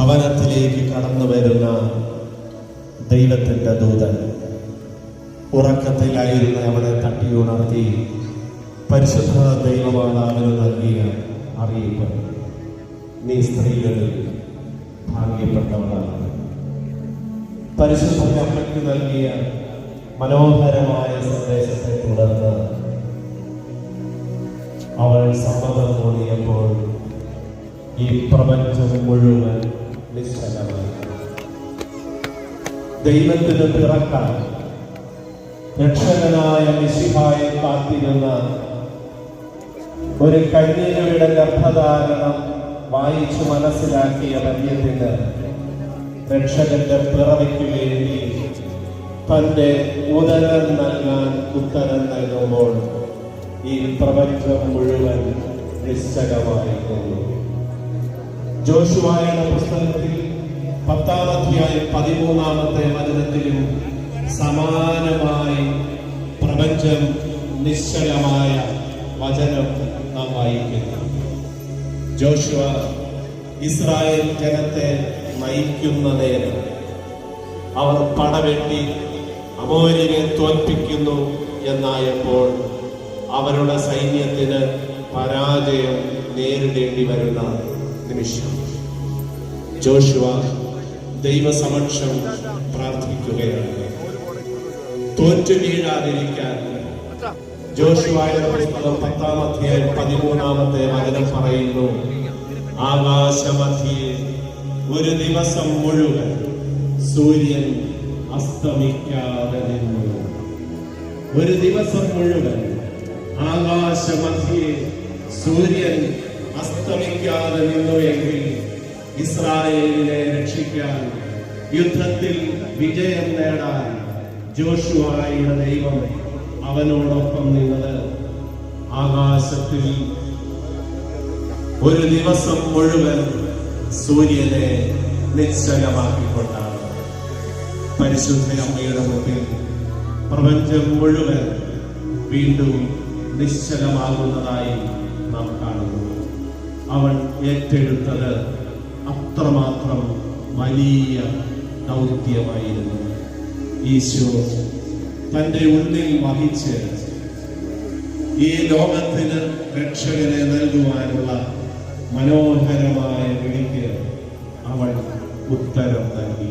ഭവനത്തിലേക്ക് കടന്നു വരുന്ന ദൈവത്തിന്റെ ദൂതൻ ഉറക്കത്തിലായിരുന്ന അവനെ തട്ടി ഉണർത്തി പരിശുദ്ധ ദൈവമാണ് അവന് നൽകിയ അറിയിപ്പ്. നീ സ്ത്രീകളിൽ ഭാഗ്യപ്പെട്ടവളാണ്. പരിശുദ്ധ അമ്മയ്ക്ക് നൽകിയ മനോഹരമായ സന്ദേശത്തെ തുടർന്ന് അവൾ സമ്മതം തോന്നിയപ്പോൾ ഈ പ്രപഞ്ചം മുഴുവൻ നിശ്ചലമായി ദൈവത്തിന് പിറക്കാൻ രക്ഷകനായ മിശിഹായെ കാത്തിരുന്ന ഒരു കന്യകയുടെ ഗർഭധാരണം വായിച്ചു മനസ്സിലാക്കിയ മര്യത്തിന് രക്ഷകന്റെ പിറവയ്ക്ക് വേണ്ടി തന്റെ ഉദരം നൽകാൻ ഉത്തരം നൽകുമ്പോൾ ഈ പ്രപഞ്ചം മുഴുവൻ നിശ്ചലമായിരുന്നു ജോഷുവായുടെ പുസ്തകത്തിൽ പത്താം അധ്യായം പതിമൂന്നാമത്തെ വചനത്തിലും സമാനമായി പ്രപഞ്ചം നിശ്ചലമായ വചനം നാം വായിക്കുന്നു. ജോഷുവ ഇസ്രായേൽ ജനത്തെ നയിക്കുന്ന അവർ പടവെട്ടി അമോരിനെ തോൽപ്പിക്കുന്നു എന്നായപ്പോൾ അവരുടെ സൈന്യത്തിന് പരാജയം നേരിടേണ്ടി വരുന്ന നിമിഷം ജോഷുവ ദൈവസമക്ഷം പ്രാർത്ഥിക്കുകയാണ്. തോറ്റു വീഴാതിരിക്കാൻ ജോഷുവായുടെ പുസ്തകം പത്താം അധ്യായം പതിമൂന്നാമത്തെ വചനം പറയുന്നു. ആകാശമധ്യേ ഒരു ദിവസം മുഴുവൻ സൂര്യൻ അസ്തമിക്കാതെ നിന്നു. ഒരു ദിവസം മുഴുവൻ ആകാശമധ്യേ സൂര്യൻ അസ്തമിക്കാതെ നിന്നു എങ്കിൽ ഇസ്രായേലിനെ രക്ഷിക്കാൻ യുദ്ധത്തിൽ വിജയം നേടാൻ ജോഷുവായുടെ ദൈവം അവനോടൊപ്പം നിന്നത് ആകാശത്തിൽ ഒരു ദിവസം മുഴുവൻ സൂര്യനെ നിശ്ചലമാക്കിക്കൊണ്ടാണ്. പരിശുദ്ധ അമ്മയുടെ മുമ്പിൽ പ്രപഞ്ചം മുഴുവൻ വീണ്ടും നിശ്ചലമാകുന്നതായി നാം അവൻ ഏറ്റെടുത്തത് അത്രമാത്രം വലിയ ദൗത്യമായിരുന്നു. ഈശോ തന്റെ ഉള്ളിൽ വഹിച്ച് ഈ ലോകത്തിന് രക്ഷകനെ നൽകുവാനുള്ള മനോഹരമായ വിളിക്ക് അവൾ ഉത്തരം നൽകി.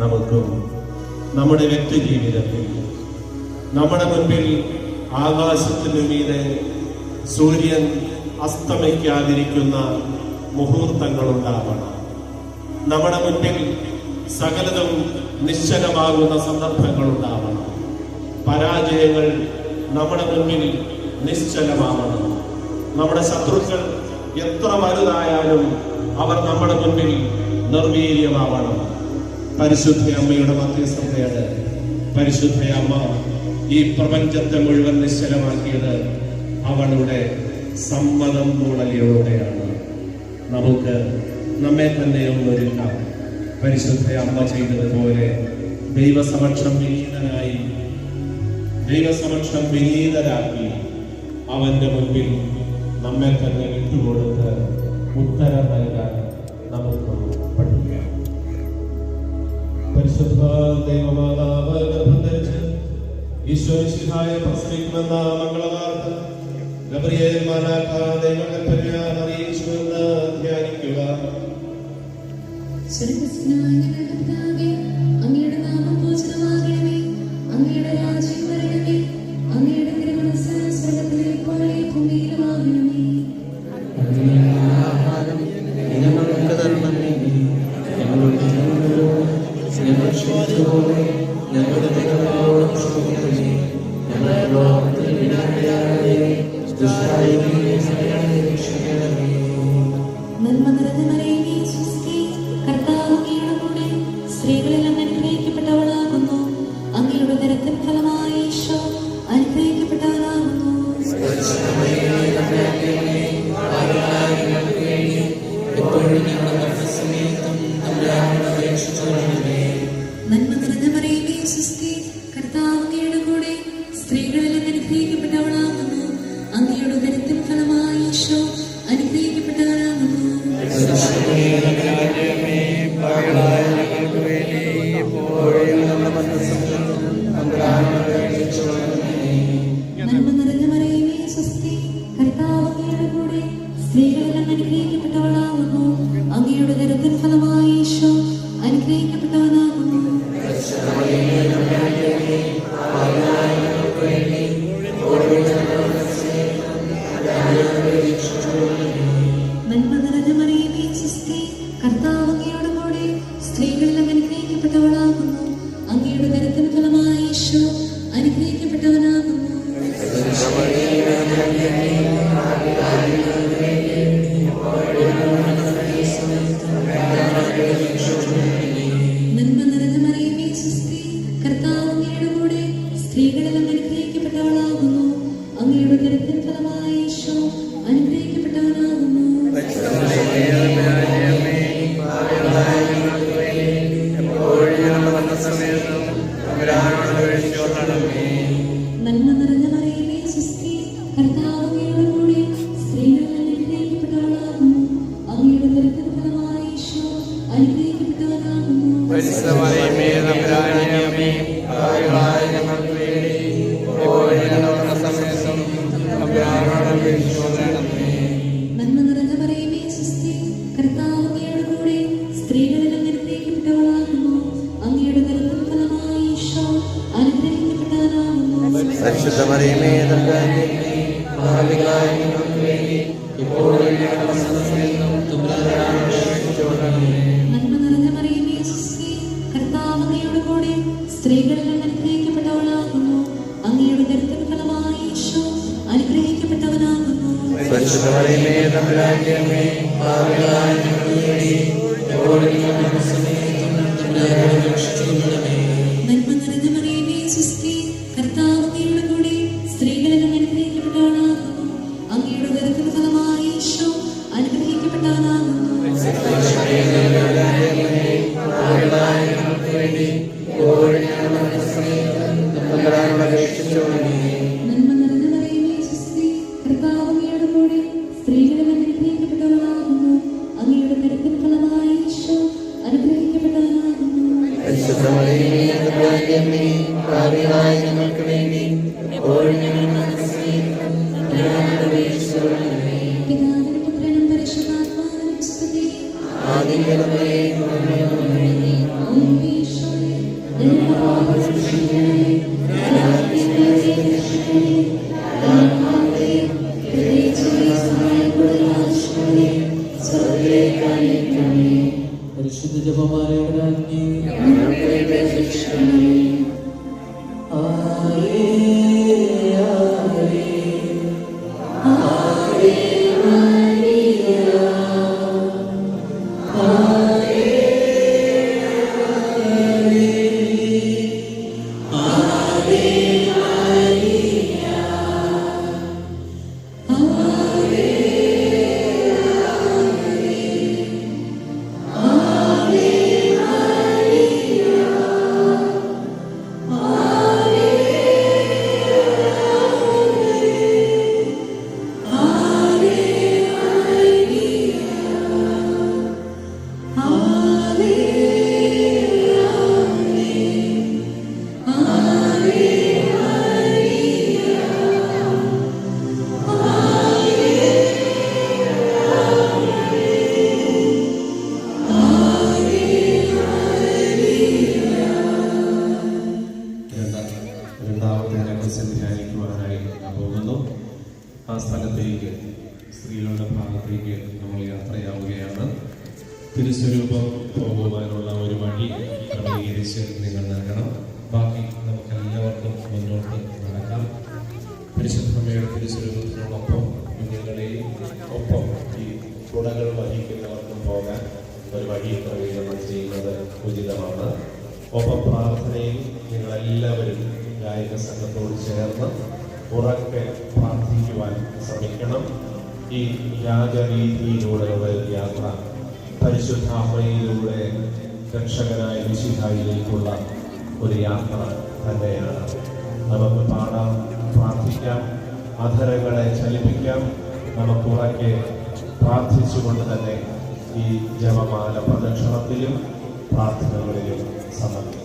നമുക്കും നമ്മുടെ വ്യക്തി ജീവിതത്തിൽ നമ്മുടെ മുൻപിൽ ആകാശത്തിന് മീതെ സൂര്യൻ അസ്തമിക്കാതിരിക്കുന്ന മുഹൂർത്തങ്ങൾ ഉണ്ടാവണം നമ്മുടെ മുൻപിൽ സകലതും നിശ്ചലമാകുന്ന സന്ദർഭങ്ങൾ ഉണ്ടാവണം പരാജയങ്ങൾ നമ്മുടെ മുൻപിൽ നിശ്ചലമാവണം. നമ്മുടെ ശത്രുക്കൾ എത്ര വലുതായാലും അവർ നമ്മുടെ മുൻപിൽ നിർവീര്യമാവണം. പരിശുദ്ധ അമ്മയുടെ മധ്യസ്ഥതയാണ് പരിശുദ്ധ അമ്മ ഈ പ്രപഞ്ചത്തെ മുഴുവൻ നിശ്ചലമാക്കിയത് അവളുടെ സമ്മതം മൂളലിലൂടെയാണ് നമുക്ക് നമ്മെ തന്നെ ഒന്നൊരുക്കാം. പരിശുദ്ധ അമ്മ ചെയ്തതുപോലെ ദൈവസമക്ഷം വിനീതനായി ദൈവസമക്ഷം വിനീതരാക്കി അവന്റെ മുൻപിൽ നമ്മെ തന്നെ വിട്ടുകൊടുത്ത് ഉത്തരം നൽകാൻ നമുക്ക് പഠിക്കാം. പരിശുദ്ധ ദൈവമാതാവ് ഗർഭം ധരിച്ച് ഈശ്വരിശിഹായ പ്രസവിക്കുമെന്ന മംഗളവാർത്ത ദൈവകൽപ്പനയാൽ അറിയിച്ചുവെന്ന് സമയത്തും അവരാനോട് വിളിച്ചോളണമേ പരിശുദ്ധമറിയമേ തമ്പുരാജ്യമേ പാപികളായ ഞങ്ങൾക്ക് വേണ്ടി ഓടുന്ന to join me. പരിശുദ്ധ ജപമാലയുടെ ഞങ്ങളുടെ രക്ഷിക്കണമേ ആരേ പോകുവാനുള്ള ഒരു വഴി ക്രമീകരിച്ച് നിങ്ങൾ നൽകണം. ബാക്കി നമുക്കെല്ലാവർക്കും മുന്നോട്ട് നടക്കാം. പരിശുദ്ധമയുടെ തിരുസ്വരൂപത്തിനോടൊപ്പം കുഞ്ഞുങ്ങളെയും ഒപ്പം ഈ കുടകൾ വഹിക്കുന്നവർക്കും പോകാൻ ഒരു വഴി ക്രമീകരണം ചെയ്യുന്നത് ഉചിതമാണ്. ഒപ്പം പ്രാർത്ഥനയിൽ നിങ്ങളെല്ലാവരും ഗായക സംഘത്തോട് ചേർന്ന് ഉറക്കെ പ്രാർത്ഥിക്കുവാൻ ശ്രമിക്കണം. ഈ രാജരീതിയിലൂടെയുള്ള യാത്ര പരിശുദ്ധാത്മയിലൂടെ രക്ഷകനായ വിശുദ്ധായിലേക്കുള്ള ഒരു യാത്ര തന്നെയാണ്. നമുക്ക് പാടാം പ്രാർത്ഥിക്കാം അധരങ്ങളെ ചലിപ്പിക്കാം. നമുക്ക് ഉറക്കെ പ്രാർത്ഥിച്ചുകൊണ്ട് തന്നെ ഈ ജപമാല പ്രദക്ഷിണത്തിലും പ്രാർത്ഥനകളിലും സമർപ്പിക്കാം.